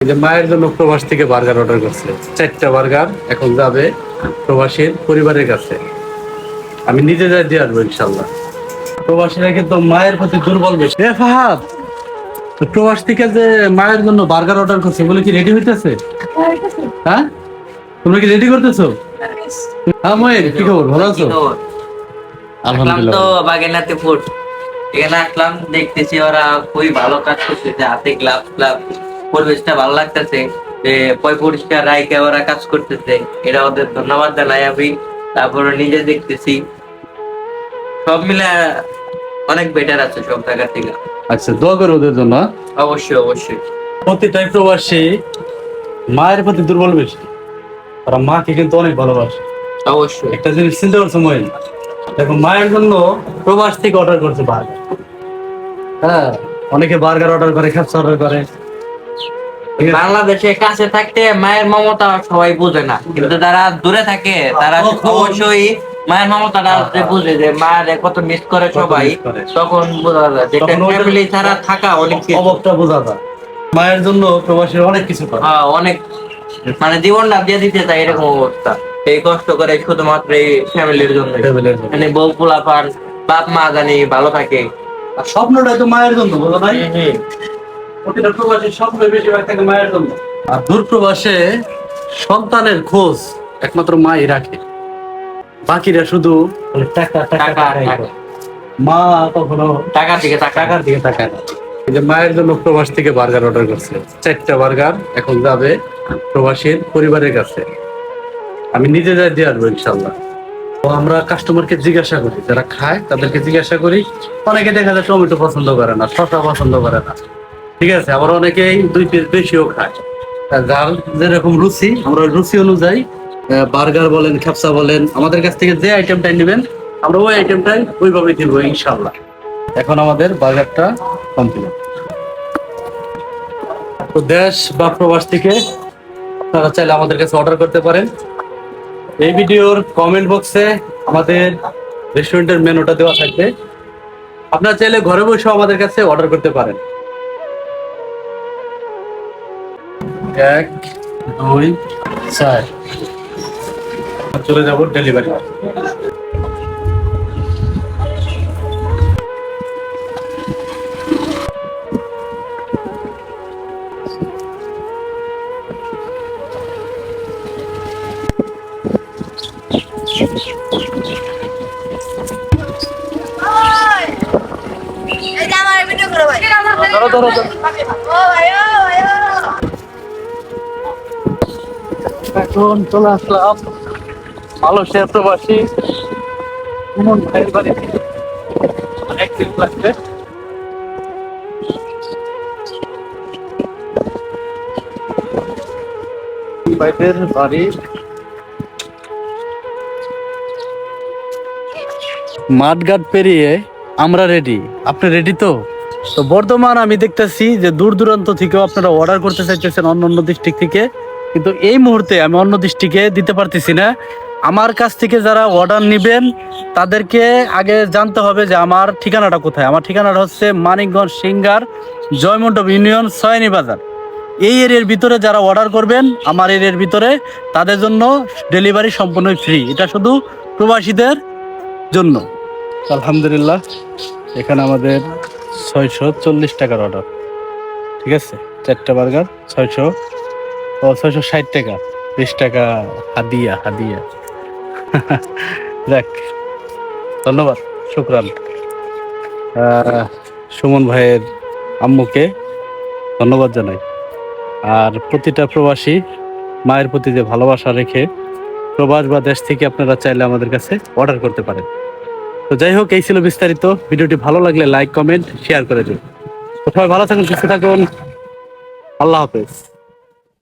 যে মায়ের জন্য প্রবাস থেকে বার্গার অর্ডার করছে। চারটা বার্গার এখন যাবে প্রবাসীর পরিবারের কাছে। আমি নিজে যাই দিয়ে আসব ইনশাল্লাহ প্রবাসীরা কিন্তু মায়ের প্রতি দুর্বল বেশি। এ ফাহাদ প্রবাস থেকে যে মায়ের জন্য বার্গার অর্ডার করছে বলে কি রেডি হইতেছে? হ্যাঁ? তোমরা কি রেডি করতেছো? হ্যাঁ ময়ের কি খবর? ভালো আছো? তো আলহামদুলিল্লাহ। বাগেনাতে ফুড এখানে আসলাম দেখতেছি ওরা খুবই ভালো কাজ করতেছে হাতে গ্লাভ গ্লাভ পরিবেশটা ভালো লাগতেছে যে পয় পরিষ্কার রাইকে ওরা কাজ করতেছে এটা ওদের ধন্যবাদ জানাই আমি তারপরে নিজে দেখতেছি। সব মিলে অনেক বেটার আছে সব জায়গা থেকে। আচ্ছা দোয়া করো ওদের জন্য হ্যাঁ? অবশ্যই অবশ্যই। প্রতিটাই প্রবাসী মায়ের প্রতি দুর্বল বেশি ওরা মাকে কিন্তু অনেক ভালোবাসে। অবশ্যই। একটা জিনিস চিন্তা করছ মহিন? দেখো মায়ের জন্য প্রবাস থেকে অর্ডার করছে বার্গার। হ্যাঁ অনেকে বার্গার অর্ডার করে খ্যাপসা অর্ডার করে? বাংলাদেশে কাছে থাকতে মায়ের মমতা সবাই বুঝে না। কিন্তু যারা দূরে থাকে তারা অবশ্যই মায়ের মমতাটা যে বুঝে যে মায়ের কত মিস করে সবাই তখন বোঝা যায় যে তখন ওদের- ফ্যামিলি ছাড়া থাকা অনেক অভাবটা বোঝা যায়। মায়ের জন্য প্রবাসীরা অনেক কিছু করে। হ্যাঁ, অনেক মানে জীবনটা দিয়ে দিতে চাই এরকম অবস্থা। এই কষ্ট করে শুধুমাত্র এই ফ্যামিলির জন্য। মানে বউ পোলা পান বাপ মা জানি ভালো থাকে। আর স্বপ্নটাই তো মায়ের জন্য বোঝা নাই প্রতিটা প্রবাসীর স্বপ্ন বেশিরভাগ থাকে মায়ের জন্য। আর দূর প্রবাসে সন্তানের খোঁজ একমাত্র মাই রাখে। বাকিরা শুধু টাকা টাকা। মা কখনো টাকার দিকে টাকার দিকে তাকায় না। যে মায়ের জন্য প্রবাস থেকে বার্গার অর্ডার করছে। চারটা বার্গার এখন যাবে প্রবাসীর পরিবারের কাছে। আমি নিজে যাই দিয়ে আসব ইনশাল্লাহ তো আমরা কাস্টমারকে জিজ্ঞাসা করি যারা খায় তাদেরকে জিজ্ঞাসা করি। অনেকে দেখা যায় টমেটো পছন্দ করে না শসা পছন্দ করে না। ঠিক আছে, আবার অনেকেই দুই পিস বেশিও খায়। যার যেরকম রুচি, আমরা রুচি অনুযায়ী বার্গার বলেন খ্যাপসা বলেন, আমাদের কাছ থেকে যে আইটেমটাই নেবেন, আমরা ওই আইটেমটাই ওইভাবে দিব ইনশাল্লাহ এখন আমাদের বার্গারটা কমপ্লিট তো দেশ বা প্রবাস থেকে আপনারা চাইলে আমাদের কাছে অর্ডার করতে পারেন। এই ভিডিওর কমেন্ট বক্সে আমাদের রেস্টুরেন্টের মেনুটা দেওয়া থাকবে। আপনারা চাইলে ঘরে বসেও আমাদের কাছে অর্ডার করতে পারেন। এক দুই চার। চলে যাব ডেলিভারি এটা আমার ভিডিও করো ভাই। ধরো ধরো ধরো। এখন চলে আসলাম ভাইদের বাড়ি। মাঠঘাট পেরিয়ে আমরা রেডি আপনি রেডি তো? তো বর্তমান আমি দেখতেছি যে দূর দূরান্ত থেকেও আপনারা অর্ডার করতে চাইতেছেন অন্য অন্য ডিস্ট্রিক্ট থেকে। কিন্তু এই মুহূর্তে আমি অন্য দৃষ্টিকে দিতে পারতেছি না। আমার কাছ থেকে যারা অর্ডার নেবেন, তাদেরকে আগে জানতে হবে যে আমার ঠিকানাটা কোথায়। আমার ঠিকানাটা হচ্ছে মানিকগঞ্জ সিঙ্গার জয়মন্ডপ ইউনিয়ন সয়নি বাজার এই এরিয়ার ভিতরে যারা অর্ডার করবেন, আমার এরিয়ার ভিতরে, তাদের জন্য ডেলিভারি সম্পূর্ণ ফ্রি এটা শুধু প্রবাসীদের জন্য। আলহামদুলিল্লাহ, এখানে আমাদের ছয়শো চল্লিশ টাকার অর্ডার ঠিক আছে? চারটা বার্গার ছয়শো ও, ছয়শো ষাট টাকা। বিশ টাকা হাদিয়া হাদিয়া। দেখ ধন্যবাদ, শুক্রান। সুমন ভাইয়ের আম্মুকে ধন্যবাদ জানাই। আর প্রতিটা প্রবাসী মায়ের প্রতি যে ভালোবাসা রেখে প্রবাস বা দেশ থেকে আপনারা চাইলে আমাদের কাছে অর্ডার করতে পারেন। তো যাই হোক, এই ছিল বিস্তারিত। ভিডিওটি ভালো লাগলে লাইক, কমেন্ট শেয়ার করে দিন। সবাই ভালো থাকুন, সুস্থ থাকুন। আল্লাহ হাফেজ।